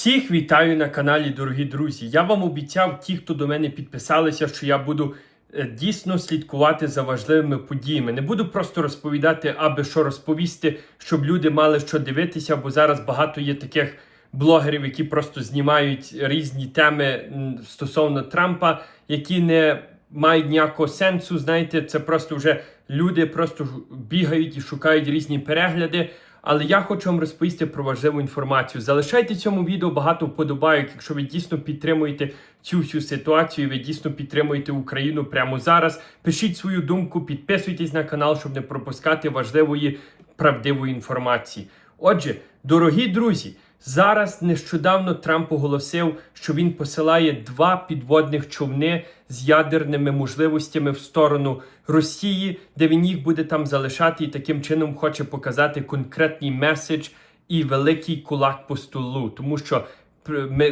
Всіх вітаю на каналі, дорогі друзі. Я вам обіцяв, ті, хто до мене підписалися, що я буду е, дійсно слідкувати за важливими подіями. Не буду просто розповідати, аби що розповісти, щоб люди мали що дивитися, бо зараз багато є таких блогерів, які просто знімають різні теми стосовно Трампа, які не мають ніякого сенсу. Знаєте, це просто вже люди просто бігають і шукають різні перегляди. Але я хочу вам розповісти про важливу інформацію. Залишайте цьому відео багато вподобайок, якщо ви дійсно підтримуєте цю всю ситуацію, ви дійсно підтримуєте Україну прямо зараз. Пишіть свою думку, підписуйтесь на канал, щоб не пропускати важливої правдивої інформації. Отже, дорогі друзі, зараз нещодавно Трамп оголосив, що він посилає два підводних човни з ядерними можливостями в сторону Росії, де він їх буде там залишати, і таким чином хоче показати конкретний меседж і великий кулак по столу, тому що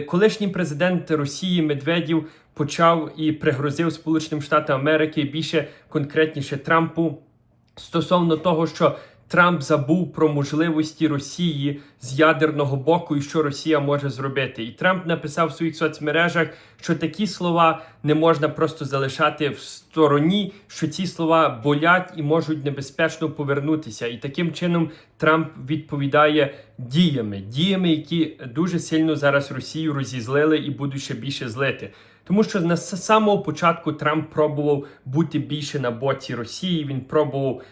колишній президент Росії Медведів почав і пригрозив Сполученим Штатам Америки більше конкретніше Трампу стосовно того, що Трамп забув про можливості Росії з ядерного боку і що Росія може зробити. І Трамп написав в своїх соцмережах, що такі слова не можна просто залишати в стороні, що ці слова болять і можуть небезпечно повернутися. І таким чином Трамп відповідає діями, діями, які дуже сильно зараз Росію розізлили і будуть ще більше злити. Тому що на самого початку Трамп пробував бути більше на боці Росії. Він пробував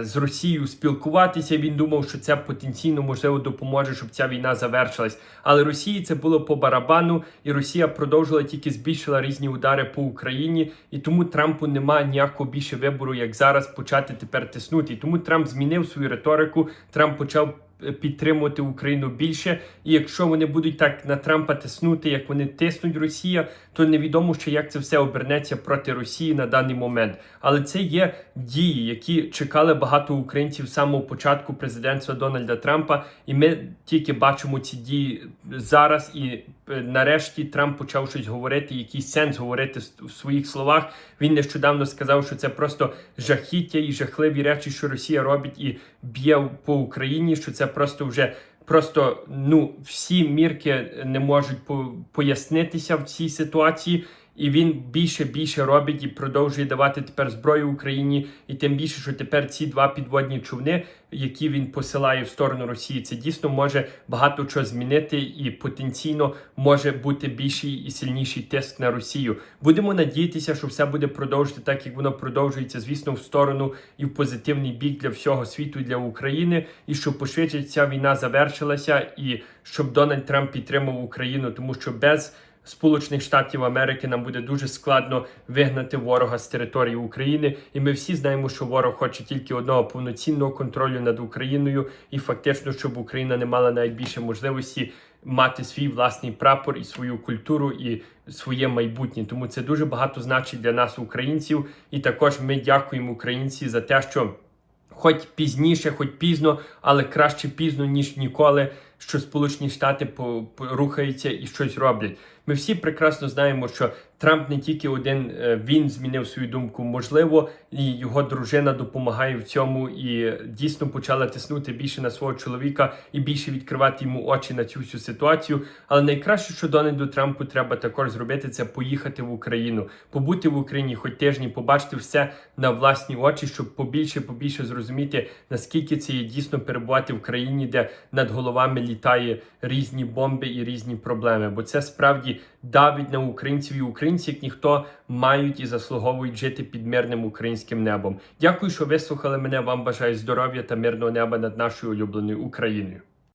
з Росією спілкуватися. Він думав, що це потенційно можливо допоможе, щоб ця війна завершилась. Але Росії це було по барабану, і Росія продовжила тільки збільшила різні удари по Україні. І тому Трампу немає ніякого більше вибору, як зараз почати тепер тиснути. І тому Трамп змінив свою риторику. Трамп почав е, підтримувати Україну більше. І якщо вони будуть так на Трампа тиснути, як вони тиснуть Росія, то невідомо ще як це все обернеться проти Росії на даний момент. Але це є дії, які чекали багато українців з самого початку президентства Дональда Трампа, і ми тільки бачимо ці дії зараз. І нарешті Трамп почав щось говорити, якийсь сенс говорити в своїх словах. Він нещодавно сказав, що це просто жахіття і жахливі речі, що Росія робить і б'є по Україні. Що це просто вже просто ну всі мірки не можуть пояснитися в цій ситуації. І він більше більше робить і продовжує давати тепер зброю Україні, і тим більше, що тепер ці два підводні човни, які він посилає в сторону Росії, це дійсно може багато чого змінити, і потенційно може бути більший і сильніший тиск на Росію. Будемо надіятися, що все буде продовжити так, як воно продовжується, звісно, в сторону і в позитивний бік для всього світу і для України, і щоб пошвидше ця війна завершилася, і щоб Дональд Трамп підтримав Україну, тому що без Сполучених Штатів Америки нам буде дуже складно вигнати ворога з території України, і ми всі знаємо, що ворог хоче тільки одного повноцінного контролю над Україною, і фактично, щоб Україна не мала навіть більше можливості мати свій власний прапор і свою культуру і своє майбутнє. Тому це дуже багато значить для нас, українців, і також ми дякуємо українці за те, що. Хоч пізніше, хоч пізно, але краще пізно, ніж ніколи, що Сполучені Штати рухаються і щось роблять. Ми всі прекрасно знаємо, що Трамп не тільки один е, він змінив свою думку, можливо, і його дружина допомагає в цьому і дійсно почала тиснути більше на свого чоловіка і більше відкривати йому очі на цю всю ситуацію. Але найкраще, що Дональду Трампу треба також зробити, це поїхати в Україну, побути в Україні хоч тижні, побачити все на власні очі, щоб побільше, побільше зрозуміти, наскільки це є дійсно перебувати в країні, де над головами літає різні бомби і різні проблеми. Бо це справді давить на українців і українці, як ніхто мають і заслуговують жити під мирним українським небом. Дякую, що вислухали мене. Вам бажаю здоров'я та мирного неба над нашою улюбленою Україною.